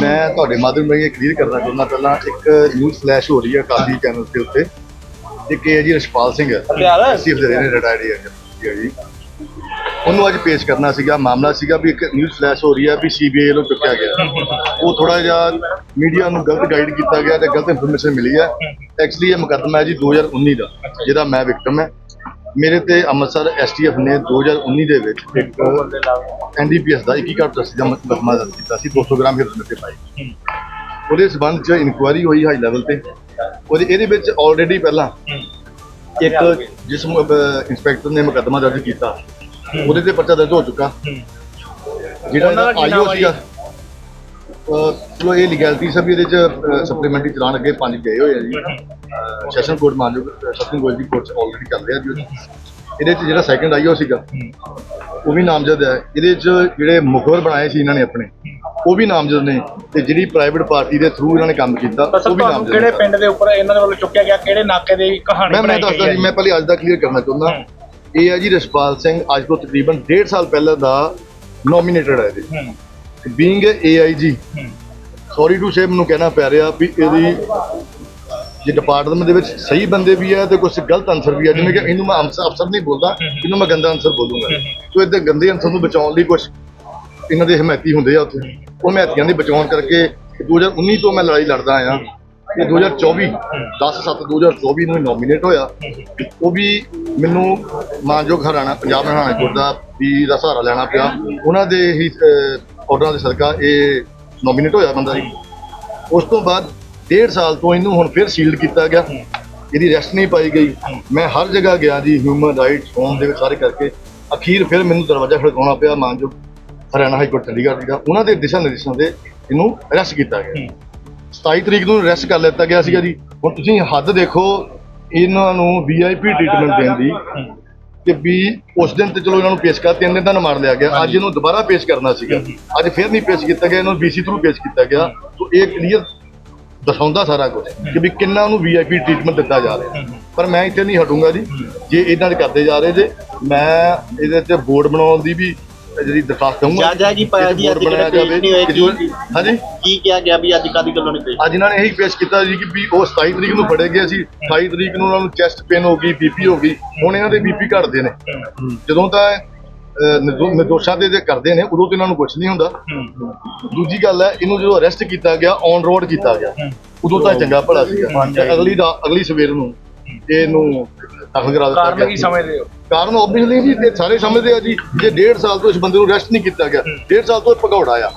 ਮੈਂ ਤੁਹਾਡੇ ਮਾਧਿਅਮ ਰਾਹੀਂ ਕਲੀਅਰ ਕਰਨਾ ਚਾਹੁੰਦਾ ਪਹਿਲਾਂ ਇੱਕ ਨਿਊਜ਼ ਫਲੈਸ਼ ਹੋ ਰਹੀ ਹੈ ਕਾਫੀ ਚੈਨਲ ਦੇ ਉੱਤੇ ਇਹ ਹੈ ਜੀ ਰਸ਼ਪਾਲ ਸਿੰਘ ਸੀਫ ਦੇ ਨੇ ਰਿਟਾਇਰਡ ਹੈ ਜੀ। ਉਹਨੂੰ ਅੱਜ ਪੇਸ਼ ਕਰਨਾ ਸੀਗਾ ਮਾਮਲਾ ਸੀਗਾ ਵੀ ਇੱਕ ਨਿਊਜ਼ ਫਲੈਸ਼ ਹੋ ਰਹੀ ਹੈ ਵੀ ਸੀਬੀਆਈ ਵੱਲੋਂ ਚੁੱਕਿਆ ਗਿਆ। ਉਹ ਥੋੜਾ ਜਿਹਾ ਮੀਡੀਆ ਨੂੰ ਗਲਤ ਗਾਈਡ ਕੀਤਾ ਗਿਆ ਤੇ ਗਲਤ ਇਨਫੋਰਮੇਸ਼ਨ ਮਿਲੀ ਹੈ। ਐਕਚੁਅਲੀ ਇਹ ਮੁਕੱਦਮਾ ਹੈ ਜੀ 2019 ਦਾ ਜਿਹਦਾ ਮੈਂ ਵਿਕਟਮ ਹੈ। ਮੇਰੇ ਤੇ ਅੰਮ੍ਰਿਤਸਰ ਐਸਟੀਐਫ ਨੇ 2019 ਦੇ ਵਿੱਚ ਇੱਕ ਐਨਡੀਪੀਐਸ ਦਾ 21 ਕਾਰਡ ਦਸਤੀ ਦਾ ਮੁਕੱਦਮਾ ਦਰਜ ਕੀਤਾ ਸੀ 200 ਗ੍ਰਾਮ ਹੀਰੋਇਨ ਤੇ ਪਾਈ ਉਹਦੇ ਸਬੰਧ ਚ ਇਨਕੁਆਇਰੀ ਹੋਈ ਹਾਈ ਲੈਵਲ ਤੇ। ਉਹਦੇ ਇਹਦੇ ਵਿੱਚ ਆਲਰੇਡੀ ਪਹਿਲਾਂ ਇੱਕ ਜਿਸ ਇੰਸਪੈਕਟਰ ਨੇ ਮੁਕੱਦਮਾ ਦਰਜ ਕੀਤਾ। ਉਹਦੇ ਤੇ ਪਰਚਾ ਦਰਜ ਹੋ ਚੁੱਕਾ। ਜਿਹੜਾ ਆਈਓ? ਸੀਗਾ ਚਲੋ ਇਹ ਲੀਗੈਲਿਟੀ ਸਭ ਇਹਦੇ ਚ ਸਪਲੀਮੈਂਟਰੀ ਚਲਾਨ ਅੱਗੇ ਪੰਜ ਗਏ ਹੋਏ ਆ ਜੀ। ਸੈਸ਼ਨ ਕੋਰਟ ਮਾਨਯੋਗ ਸਤਿੰਗ ਗੋਲ ਦੀ ਕੋਰਟ ਆਲਰੇਡੀ ਚੱਲ ਰਿਹਾ ਜੀ। ਇਹਦੇ ਚ ਜਿਹੜਾ ਸੈਕੰਡ ਆਈਓ ਸੀਗਾ। ਉਹ ਵੀ ਨਾਮਜ਼ਦ ਹੈ। ਇਹਦੇ ਚ ਜਿਹੜੇ ਮੁਖਬਰ ਬਣਾਏ ਸੀ ਇਹਨਾਂ ਨੇ ਆਪਣੇ ਉਹ ਵੀ ਨਾਮਜ਼ਦ ਨੇ ਤੇ ਜਿਹੜੀ ਪ੍ਰਾਈਵੇਟ ਪਾਰਟੀ ਦੇ ਥਰੂ ਇਹਨਾਂ ਨੇ ਕੰਮ ਕੀਤਾ ਉਹ ਵੀ ਨਾਮਜ਼ਦ ਕਿਹੜੇ ਪਿੰਡ ਦੇ ਉੱਪਰ ਇਹਨਾਂ ਦੇ ਵੱਲੋਂ ਚੁੱਕਿਆ ਗਿਆ? ਕਿਹੜੇ ਨਾਕੇ ਦੀ ਕਹਾਣੀ ਮੈਂ ਦੱਸਦਾ ਜੀ ਮੈਂ ਪਹਿਲੇ ਅੱਜ ਦਾ ਕਲੀਅਰ ਕਰਨਾ ਚਾਹੁੰਦਾ। ਇਹ ਹੈ ਜੀ ਰਸ਼ਪਾਲ ਸਿੰਘ ਅੱਜ ਤੋਂ ਤਕਰੀਬਨ 1.5 ਸਾਲ ਪਹਿਲਾਂ ਦਾ ਨੋਮੀਨੇਟਡ ਹੈ ਜੀ। Being AIG sorry to say ਮੈਨੂੰ ਕਹਿਣਾ ਪੈ ਰਿਹਾ ਵੀ ਇਹਦੀ ਜੇ ਡਿਪਾਰਟਮੈਂਟ ਦੇ ਵਿੱਚ ਸਹੀ ਬੰਦੇ ਵੀ ਹੈ ਤੇ ਕੁਝ ਗਲਤ ਅਨਸਰ ਵੀ ਹੈ ਜਿਵੇਂ ਕਿ ਇਹਨੂੰ ਮੈਂ ਅਫਸਰ ਅਫਸਰ ਨਹੀਂ ਬੋਲਦਾ ਇਹਨੂੰ ਮੈਂ ਗੰਦਾ ਅਨਸਰ ਬੋਲੂੰਗਾ। ਸੋ ਇਹਦੇ ਗੰਦੇ ਅਨਸਰ ਨੂੰ ਬਚਾਉਣ ਲਈ ਕੁਝ ਇਹਨਾਂ ਦੇ ਹਮਾਇਤੀ ਹੁੰਦੇ ਆ ਉੱਥੇ। ਉਹ ਹਮਾਇਤੀਆਂ ਦੀ ਬਚਾਉਣ ਕਰਕੇ 2019 ਤੋਂ ਮੈਂ ਲੜਾਈ ਲੜਦਾ ਆਇਆ। ਤੇ 2024 10 7 2024 ਨੂੰ ਨੋਮੀਨੇਟ ਹੋਇਆ। ਉਹ ਵੀ ਮੈਨੂੰ ਮਾਨਯੋਗ ਹਰਿਆਣਾ ਪੰਜਾਬ ਹਰਿਆਣਾ ਕੋਰਟ ਦਾ ਵੀ ਦਾ ਸਹਾਰਾ ਲੈਣਾ ਪਿਆ। ਉਹਨਾਂ ਦੇ ਹੀ ਆਰਡਰਾਂ ਦੇ ਸਦਕਾ ਇਹ ਨੋਮੀਨੇਟ ਹੋਇਆ ਬੰਦਾ ਜੀ। ਉਸ ਤੋਂ ਬਾਅਦ ਡੇਢ ਸਾਲ ਤੋਂ ਇਹਨੂੰ ਹੁਣ ਫਿਰ ਸੀਲਡ ਕੀਤਾ ਗਿਆ। ਇਹਦੀ ਰੈਸਟ ਨਹੀਂ ਪਾਈ ਗਈ। ਮੈਂ ਹਰ ਜਗ੍ਹਾ ਗਿਆ ਜੀ ਹਿਊਮਨ ਰਾਈਟਸ ਹੋਮ ਦੇ ਵਿੱਚ ਸਾਰੇ ਕਰਕੇ। ਅਖੀਰ ਫਿਰ ਮੈਨੂੰ ਦਰਵਾਜ਼ਾ ਖੜਕਾਉਣਾ ਪਿਆ ਮਾਨਯੋਗ ਹਰਿਆਣਾ ਹਾਈ ਕੋਰਟ ਚੰਡੀਗੜ੍ਹ ਜੀ ਦਾ। ਉਹਨਾਂ ਦੇ ਦਿਸ਼ਾ ਨਿਰਦੇਸ਼ਾਂ ਦੇ ਇਹਨੂੰ ਅਰੈਸਟ ਕੀਤਾ ਗਿਆ। 27 ਤਰੀਕ ਨੂੰ ਅਰੈਸਟ ਕਰ ਲਿੱਤਾ ਗਿਆ ਸੀਗਾ ਜੀ। ਹੁਣ ਤੁਸੀਂ ਹੱਦ ਦੇਖੋ, ਇਹਨਾਂ ਨੂੰ ਵੀਆਈਪੀ ਟ੍ਰੀਟਮੈਂਟ ਦੇਣ ਦੀ ਕਿ ਵੀ ਉਸ ਦਿਨ ਤੇ ਚਲੋ ਇਹਨਾਂ ਨੂੰ ਪੇਸ਼ ਕਰ ਤਿੰਨ ਦਿਨ ਦਾ ਮਾਰ ਲਿਆ ਗਿਆ। ਅੱਜ ਇਹਨੂੰ ਦੁਬਾਰਾ ਪੇਸ਼ ਕਰਨਾ ਸੀਗਾ। ਅੱਜ ਫਿਰ ਨਹੀਂ ਪੇਸ਼ ਕੀਤਾ ਗਿਆ ਇਹਨੂੰ ਬੀਸੀ ਥਰੂ ਪੇਸ਼ ਕੀਤਾ ਗਿਆ। ਸੋ ਇਹ ਕਲੀਅਰ ਦਸਾਉਂਦਾ ਸਾਰਾ ਕੁਝ ਕਿ ਵੀ ਕਿੰਨਾ ਉਹਨੂੰ ਵੀਆਈਪੀ ਟ੍ਰੀਟਮੈਂਟ ਦਿੱਤਾ ਜਾ ਰਿਹਾ। ਪਰ ਮੈਂ ਇੱਥੇ ਨਹੀਂ ਹਟੂੰਗਾ ਜੀ। ਜੇ ਇਹਨਾਂ ਦੇ ਕਰਦੇ ਜਾ ਰਹੇ ਜੇ ਮੈਂ ਇਹਦੇ ਤੇ ਬੋਰਡ ਬਣਾਉਣ ਦੀ ਵੀ ਜਿਹੜੀ ਦਰਖਾਸਤ ਦਊਂਗਾ ਜਾ- ਜਾ ਜੀ ਪਾਇਆ ਜੀ, ਅੱਜ ਕਿਹੜੇ ਪੇਸ਼ ਨਹੀਂ ਹੋਏ ਕਿ ਜੋ- ਕੀ- ਹਾਂਜੀ? ਕੀ ਕਿਹਾ ਗਿਆ ਵੀ ਅੱਜ ਕਾਦੀ ਗੱਲੋਂ ਨਹੀਂ ਪਈ ਅੱਜ ਇਹਨਾਂ ਨੇ ਇਹੀ ਪੇਸ਼ ਕੀਤਾ ਜੀ ਕਿ ਵੀ ਉਹ 27 ਤਰੀਕ ਨੂੰ ਫੜੇ ਗਏ ਸੀ। 28 ਤਰੀਕ ਨੂੰ ਉਹਨਾਂ ਨੂੰ ਚੈਸਟ ਪੇਨ ਹੋ ਗਈ ਬੀਪੀ ਹੋ ਗਈ। ਹੁਣ ਇਹਨਾਂ ਦੇ ਬੀਪੀ ਘਟਦੇ ਨੇ। ਜਦੋਂ ਤਾਂ ਨਿਰਦੋਸ਼ਾਂ ਦੇ ਜੇ ਕਰਦੇ ਨੇ ਉਦੋਂ ਤੇ ਇਹਨਾਂ ਨੂੰ ਕੁਝ ਨਹੀਂ ਹੁੰਦਾ। ਦੂਜੀ ਗੱਲ ਹੈ ਇਹਨੂੰ ਜਦੋਂ ਅਰੈਸਟ ਕੀਤਾ ਗਿਆ ਔਨ ਰੋਡ ਕੀਤਾ ਗਿਆ। ਉਦੋਂ ਤਾਂ ਚੰਗਾ ਭਲਾ ਸੀਗਾ। ਅਗਲੀ ਦਾ ਅਗਲੀ ਸਵੇਰ ਨੂੰ ਇਹਨੂੰ ਦਾਖਲ ਕਰਾ ਦਿੱਤਾ ਕਾਰਨ ਕੀ ਸਮਝਦੇ ਹੋ? ਕਾਰਨ ਆਬਵੀਅਸਲੀ ਜੀ ਇਹ ਸਾਰੇ ਸਮਝਦੇ ਆ ਜੀ ਜੇ 1.5 ਸਾਲ ਤੋਂ ਇਸ ਬੰਦੇ ਨੂੰ ਅਰੈਸਟ ਨਹੀਂ ਕੀਤਾ ਗਿਆ 1.5 ਸਾਲ ਤੋਂ ਭਗੌੜਾ ਆ।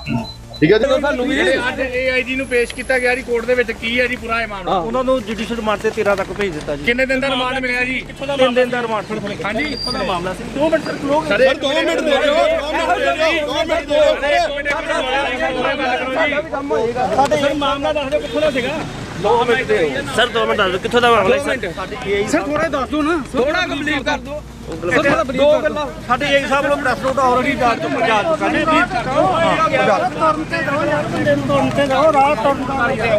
ਠੀਕ ਹੈ ਜੀ? ਜਿਹੜੇ ਅੱਜ ਏਆਈਜੀ ਨੂੰ ਪੇਸ਼ ਕੀਤਾ ਗਿਆ ਜੀ ਕੋਰਟ ਦੇ ਵਿੱਚ ਕੀ ਹੈ ਜੀ ਪੂਰਾ ਇਹ ਮਾਮਲਾ? ਉਹਨਾਂ ਨੂੰ ਜੁਡੀਸ਼ੀਅਲ ਰਿਮਾਂਡ ਤੇ 13 ਤੱਕ ਭੇਜ ਦਿੱਤਾ ਜੀ। ਕਿੰਨੇ ਦਿਨ ਦਾ ਰਿਮਾਂਡ ਮਿਲਿਆ ਜੀ? ਤਿੰਨ ਦਿਨ ਦਾ ਰਿਮਾਂਡ ਹਾਂਜੀ। ਕਿੱਥੋਂ ਦਾ ਮਾਮਲਾ ਸੀ? 2 ਮਿੰਟ ਸਰ ਲੋਕ ਸਰ 2 ਮਿੰਟ ਦੇ ਦਿਓ 2 ਮਿੰਟ ਦੇ ਦਿਓ 2 ਮਿੰਟ ਦੇ ਦਿਓ। ਸਾਡੇ ਸਰ ਮਾਮਲਾ ਦੱਸ ਦਿਓ ਕਿੱਥੋਂ ਦਾ ਸੀਗਾ? 2 ਮਿੰਟ ਦੇ ਦਿਓ। ਸਰ 2 ਮਿੰਟ ਦੱਸ ਦਿਓ। ਕਿੱਥੋਂ ਦਾ ਮਾਮਲਾ ਸੀ ਸਰ? ਥੋੜਾ ਦੱਸ ਦਿਓ ਨਾ। ਥੋੜਾ ਕੰਪਲੀਟ ਕਰ ਦਿਓ। ਸਰ ਦੋ ਗੱਲਾਂ। ਸਾਡੇ ਏਈ ਸਾਹਿਬ ਨੂੰ ਪ੍ਰੈਸ ਨੋਟ ਆਲਰੇਡੀ ਜਾ ਚੁੱਕਾ ਨੇ